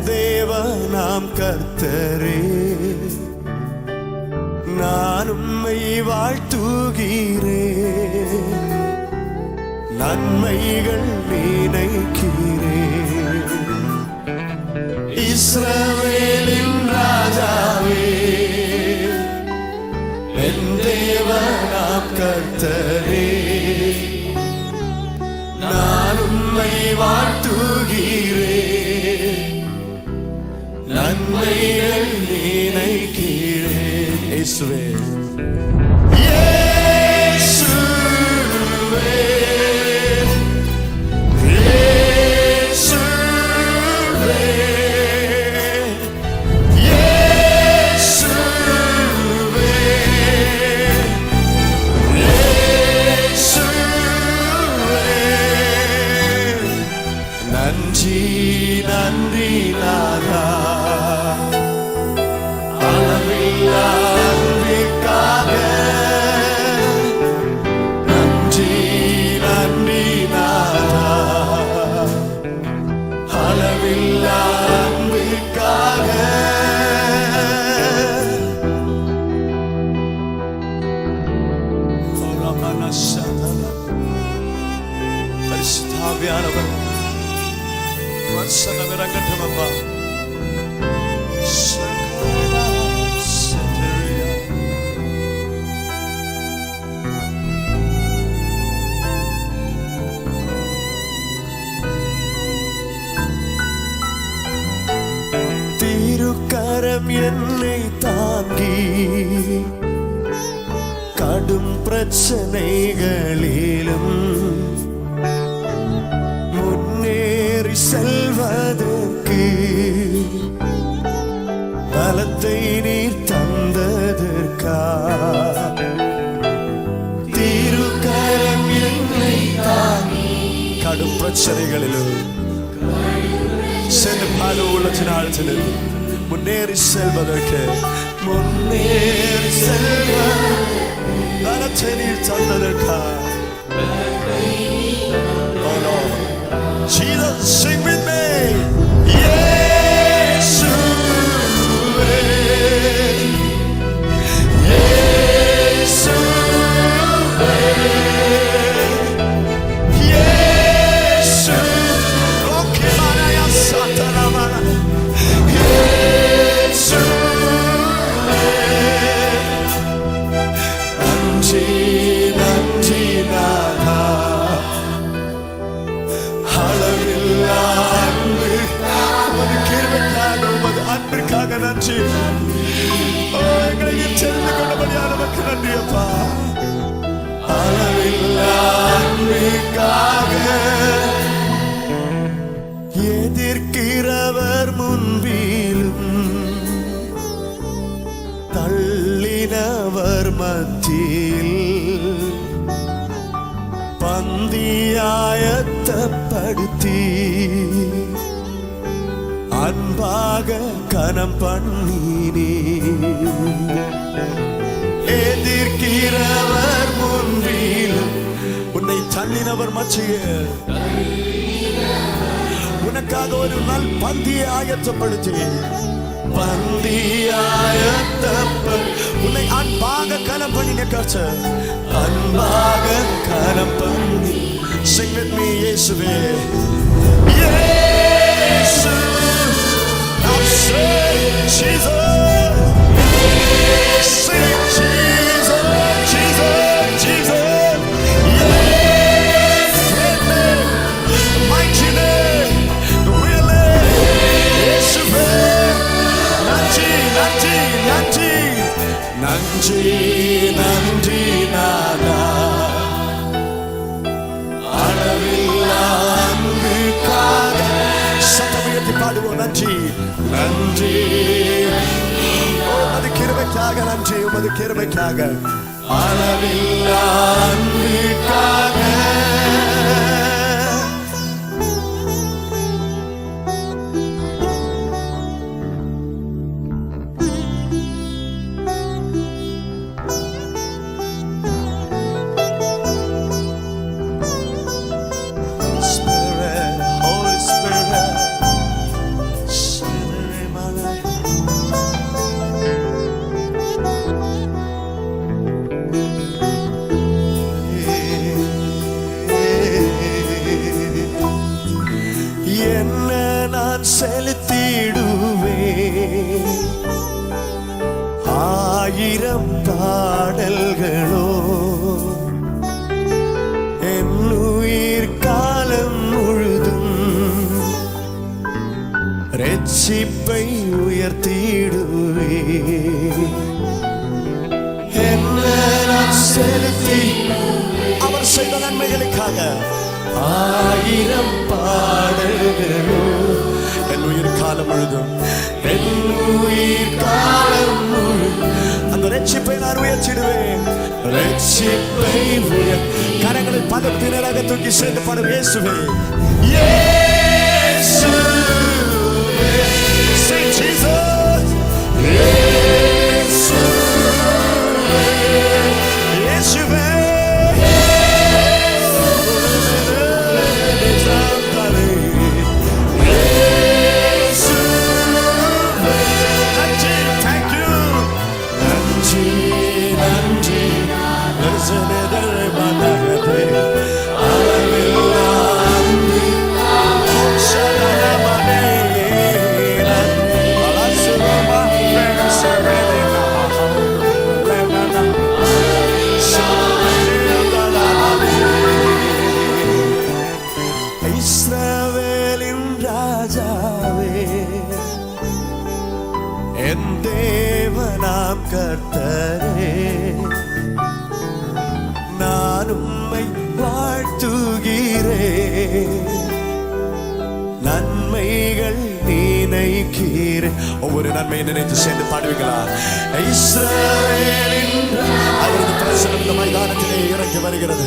தேவ நாம் கர்த்தரே. நான் உம்மை வாழ்த்துகிறேன் நன்மைகள் நினைக்கிறே. இஸ்ரவேலின் ராஜாவே என் தேவ நாம் கர்த்தரே. நான் உம்மை வாழ்த்துகிறேன் நினைக்கிறேன் வசனம் அப்பா சகல என்னை தாங்கி கடும் பிரச்சனைகளிலும் முன்னேறி செல்ல பலத்தை நீர் தந்ததற்கா? தீருக்கரம் என்னை கடும் பிரச்சனைகளிலும் சென்று பல உள்ளத்தினாழ்த்தினர் முன்னேறி செல்வதற்கு முன்னேறி செல்வ பலத்தை நீர் தந்ததற்கு. மத்தியில் பந்தியாயத்தப்படுத்தி அன்பாக கனம் பண்ணினே. எதிர்க்கிறவர் முன்பிலும் உன்னை தள்ளினவர் மச்சிய. உனக்காக ஒரு நாள் பந்தியை ஆயத்தப்படுத்தினேன் பந்தியாயத்தப்ப உன்னை அன்பாக கனம் பண்ணின கச்ச அன்பாக கனம் பண்ணி. Sing with me, இயேசுவே. இயேசு Now say Jesus. நன்றி. நன்றி. உமது கிருபைக்காக நன்றி உமது கிருபைக்காக. அளவில்லா அன்புக்காக. ரட்சிப்பை உயர்த்திடுவே என்ன செலுத்தி அவர் செய்த நன்மைகளுக்காக. ஆயிரம் பாடல்களோ. என் உயிர் காலம் முழுதும் என் உயிர் காலம் அந்த ரட்சிப்பை நான் உயர்த்திடுவேன். ரட்சிப்பை உயர் கரங்களை பதத்தினராக தூக்கி சேர்ந்து பாடும் இயேசுவே. ஏ to be நினைக்கிறேன் ஒவ்வொரு நன்மையை நினைத்து சேர்ந்து பாடுவீங்களா அவரது பிரசனம் இந்த மைதானத்திலே இறங்கி வருகிறது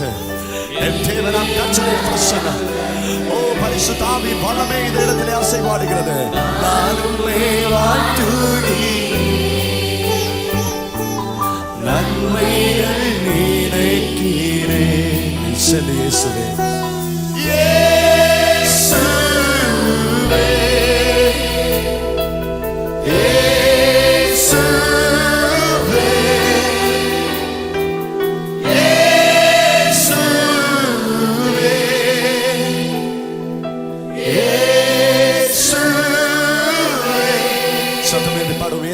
என் தேவனாம் கச்சனை பிரசனம் ஓ பரிசுத்தாவி வல்லமே இந்த இடத்திலே அசைவாடுகிறது நான் உம்மை வாழ்த்துகிறேன் நன்மைகள் நினைக்கிறேன் சொல்லி இயேசுவே இயேசுவே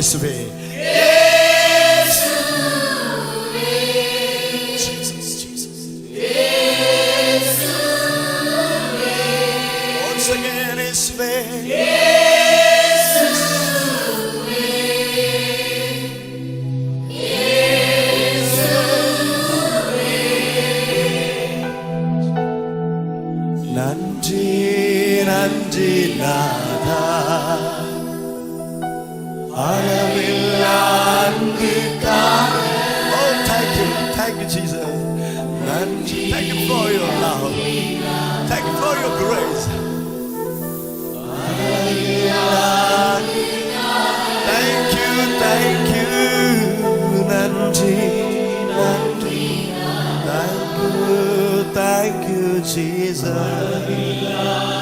இயேசுவே நன்றி நன்றி நாதா Thank you for your love. Thank you for your grace. Thank you, thank you, Nandina. Thank you, thank you, Jesus.